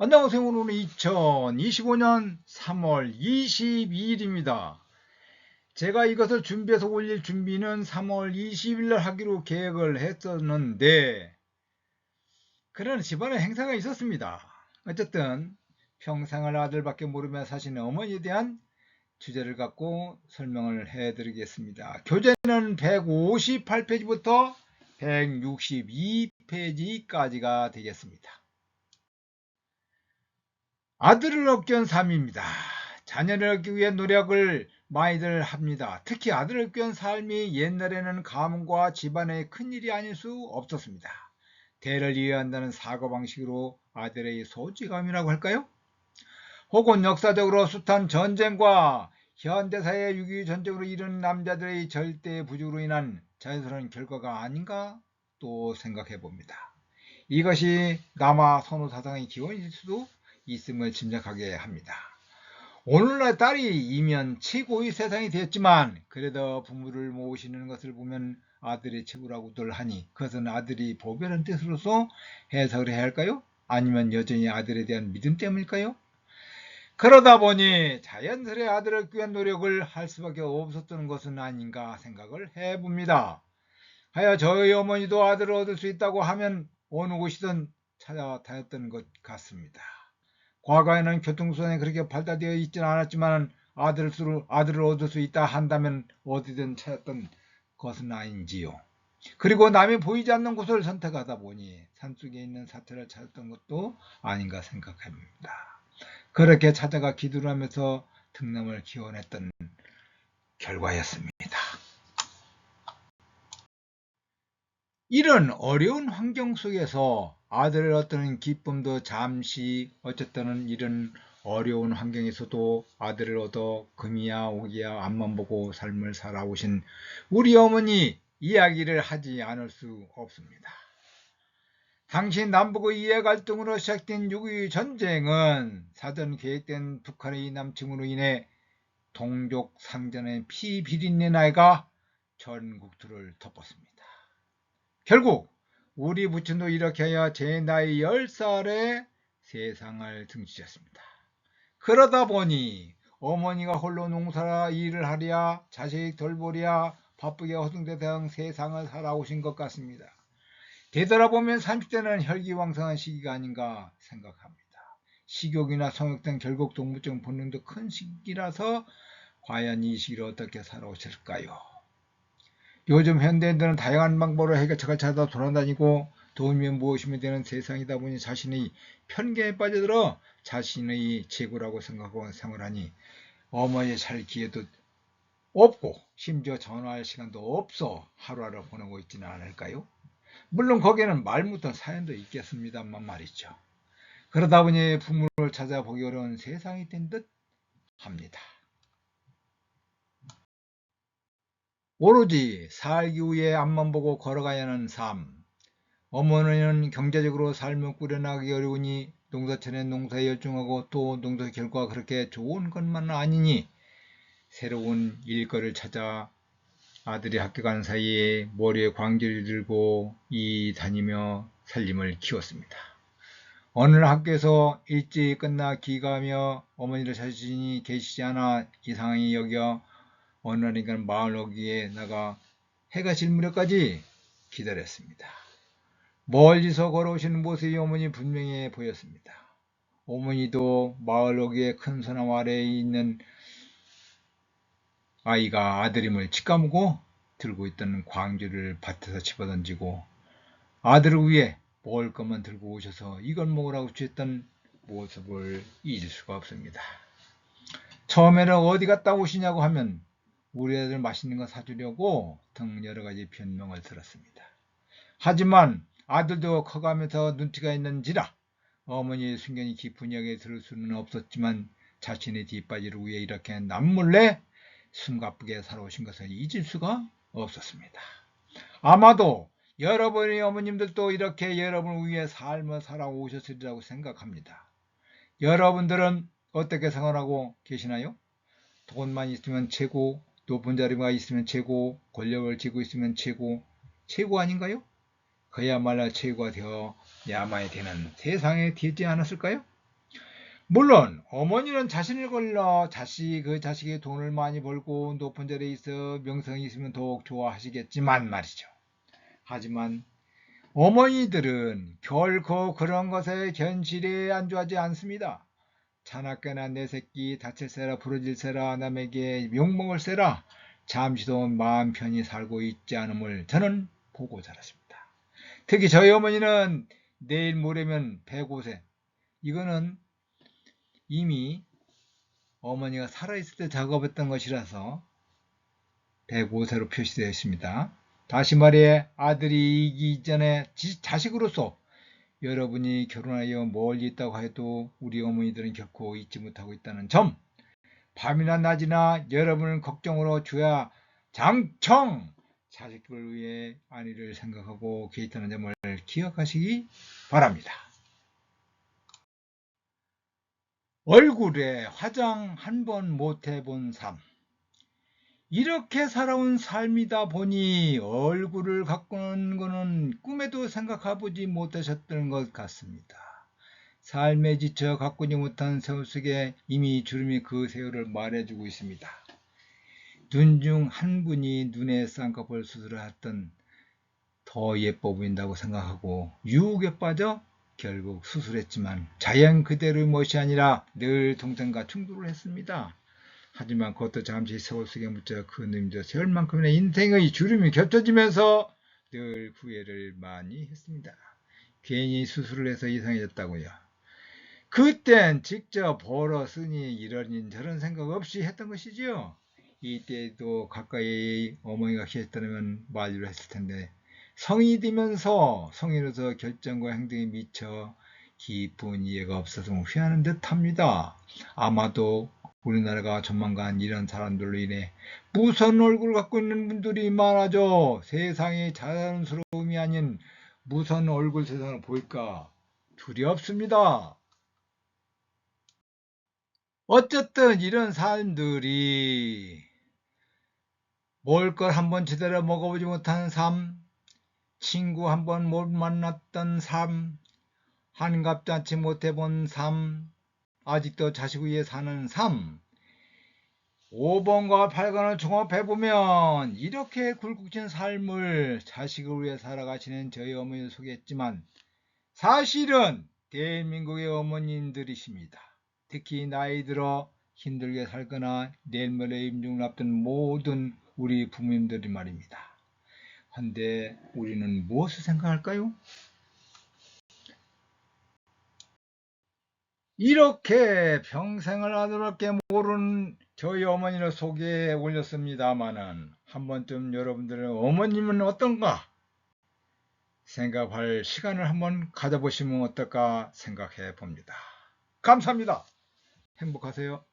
안녕하세요. 오늘은 2025년 3월 22일입니다. 제가 이것을 준비해서 올릴 준비는 3월 20일 날 하기로 계획을 했었는데 그런 집안에 행사가 있었습니다. 어쨌든 평생을 아들밖에 모르며 사시는 어머니에 대한 주제를 갖고 설명을 해드리겠습니다. 교재는 158페이지부터 162페이지까지가 되겠습니다. 아들을 얻기 위한 삶입니다. 자녀를 얻기 위해 노력을 많이들 합니다. 특히 아들을 얻기 위한 삶이 옛날에는 가문과 집안의 큰일이 아닐 수 없었습니다. 대를 이해한다는 사고방식으로 아들의 소지감이라고 할까요? 혹은 역사적으로 숱한 전쟁과 현대사의 6.25 전쟁으로 이른 남자들의 절대 부족으로 인한 자연스러운 결과가 아닌가 또 생각해 봅니다. 이것이 남아 선호 사상의 기원일 수도 있음을 짐작하게 합니다. 오늘날 딸이 이면 최고의 세상이 되었지만 그래도 부모를 모시는 것을 보면 아들의 최고라고들 하니 그것은 아들이 보별한 뜻으로서 해석을 해야 할까요? 아니면 여전히 아들에 대한 믿음 때문일까요? 그러다 보니 자연스레 아들을 위한 노력을 할 수밖에 없었던 것은 아닌가 생각을 해봅니다. 하여 저희 어머니도 아들을 얻을 수 있다고 하면 어느 곳이든 찾아다녔던 것 같습니다. 과거에는 교통수단이 그렇게 발달되어 있지는 않았지만 아들을, 아들을 얻을 수 있다 한다면 어디든 찾았던 것은 아닌지요. 그리고 남이 보이지 않는 곳을 선택하다 보니 산속에 있는 사태를 찾았던 것도 아닌가 생각합니다. 그렇게 찾아가 기도를 하면서 등남을 기원했던 결과였습니다. 이런 어려운 환경 속에서 아들을 얻는 기쁨도 잠시 어쨌든 이런 어려운 환경에서도 아들을 얻어 금이야 오기야 앞만 보고 삶을 살아오신 우리 어머니 이야기를 하지 않을 수 없습니다. 당시 남북의 이해 갈등으로 시작된 6.25 전쟁은 사전 계획된 북한의 남침으로 인해 동족 상전의 피비린내 나이가 전 국토를 덮었습니다. 결국 우리 부친도 이렇게 하여 제 나이 10살에 세상을 등지셨습니다. 그러다 보니 어머니가 홀로 농사 일을 하랴 자식 돌보랴 바쁘게 허둥대등 세상을 살아오신 것 같습니다. 되돌아보면 30대는 혈기왕성한 시기가 아닌가 생각합니다. 식욕이나 성욕 등 결국 동물적 본능도 큰 시기라서 과연 이 시기를 어떻게 살아오실까요? 요즘 현대인들은 다양한 방법으로 해결책을 찾아 돌아다니고 도움이면 무엇이면 되는 세상이다 보니 자신의 편견에 빠져들어 자신의 최고라고 생각하고 생활 하니 어머니 살 기회도 없고 심지어 전화할 시간도 없어 하루하루 보내고 있지는 않을까요? 물론 거기에는 말 못한 사연도 있겠습니다만 말이죠. 그러다 보니 부모를 찾아보기 어려운 세상이 된 듯 합니다. 오로지 살기 위해 앞만 보고 걸어가야 하는 삶. 어머니는 경제적으로 삶을 꾸려나가기 어려우니 농사철에 농사에 열중하고 또 농사 결과가 그렇게 좋은 것만은 아니니 새로운 일거를 찾아 아들이 학교 가는 사이에 머리에 광지를 들고 이 다니며 살림을 키웠습니다. 어느 날 학교에서 일찍 끝나 기가며 어머니를 자신이 계시지 않아 이상하게 여겨 어느 날인가 마을 오기에 나가 해가 질 무렵까지 기다렸습니다. 멀리서 걸어오시는 모습이 어머니 분명히 보였습니다. 어머니도 마을 오기에 큰 소나무 아래에 있는 아이가 아들임을 직감고 들고 있던 광주를 밭에서 집어던지고 아들을 위해 먹을 것만 들고 오셔서 이걸 먹으라고 주셨던 모습을 잊을 수가 없습니다. 처음에는 어디 갔다 오시냐고 하면 우리 애들 맛있는 거 사주려고 등 여러 가지 변명을 들었습니다. 하지만 아들도 커가면서 눈치가 있는지라 어머니의 순견이 깊은 이야기 들을 수는 없었지만 자신의 뒷바지를 위해 이렇게 남몰래 숨가쁘게 살아오신 것을 잊을 수가 없었습니다. 아마도 여러분의 어머님들도 이렇게 여러분을 위해 삶을 살아오셨으리라고 생각합니다. 여러분들은 어떻게 생활하고 계시나요? 돈만 있으면 최고, 높은 자리가 있으면 최고, 권력을 쥐고 있으면 최고, 최고 아닌가요? 그야말로 최고가 되어 야만이 되는 세상에 되지 않았을까요? 물론 어머니는 자신을 걸러 자식 그 자식이 돈을 많이 벌고 높은 자리에 있어 명성이 있으면 더욱 좋아하시겠지만 말이죠. 하지만 어머니들은 결코 그런 것에 견실에 안주하지 않습니다. 자나깨나 내 새끼 다칠세라 부러질세라 남에게 욕먹을 세라 잠시도 마음 편히 살고 있지 않음을 저는 보고 자랐습니다. 특히 저희 어머니는 내일 모레면 105세 이거는 이미 어머니가 살아있을 때 작업했던 것이라서 105세로 표시되어 있습니다. 다시 말해 아들이 이기 전에 지- 자식으로서 여러분이 결혼하여 멀리 있다고 해도 우리 어머니들은 결코 잊지 못하고 있다는 점 밤이나 낮이나 여러분을 걱정으로 줘야 장청 자식들을 위해 안위를 생각하고 계시다는 점을 기억하시기 바랍니다. 얼굴에 화장 한 번 못 해본 삶. 이렇게 살아온 삶이다 보니 얼굴을 가꾸는 것은 꿈에도 생각해보지 못하셨던 것 같습니다. 삶에 지쳐 가꾸지 못한 세월 속에 이미 주름이 그 세월을 말해주고 있습니다. 눈 중 한 분이 눈에 쌍꺼풀 수술을 했던 더 예뻐 보인다고 생각하고 유혹에 빠져 결국 수술했지만 자연 그대로의 멋이 아니라 늘 동생과 충돌을 했습니다. 하지만 그것도 잠시 세월 속에 묻혀 그 놈도 세월 만큼의 인생의 주름이 겹쳐지면서 늘 후회를 많이 했습니다. 괜히 수술을 해서 이상해졌다고요. 그땐 직접 벌어 쓰니 이런 저런 생각 없이 했던 것이지요. 이때도 가까이 어머니가 계셨다면 말리를 했을 텐데 성이 되면서 성인으로서 결정과 행동에 미쳐 깊은 이해가 없어서 후회하는 듯 합니다. 아마도 우리나라가 조만간 이런 사람들로 인해 무선 얼굴을 갖고 있는 분들이 많아져 세상의 자연스러움이 아닌 무선 얼굴 세상을 보일까 두렵습니다. 어쨌든 이런 사람들이 먹을 걸 한번 제대로 먹어보지 못한 삶, 친구 한번 못 만났던 삶, 않지 못해본 삶, 아직도 자식 위해 사는 삶. 5번과 8번을 종합해보면 이렇게 굴곡진 삶을 자식을 위해 살아가시는 저희 어머니를 소개했지만 사실은 대한민국의 어머님들이십니다. 특히 나이 들어 힘들게 살거나 내일 모레 임종을 앞둔 모든 우리 부모님들이 말입니다. 한데 우리는 무엇을 생각할까요? 이렇게 평생을 아들밖에 모르는 저희 어머니를 소개해 올렸습니다마는 한 번쯤 여러분들은 어머님은 어떤가 생각할 시간을 한번 가져보시면 어떨까 생각해 봅니다. 감사합니다. 행복하세요.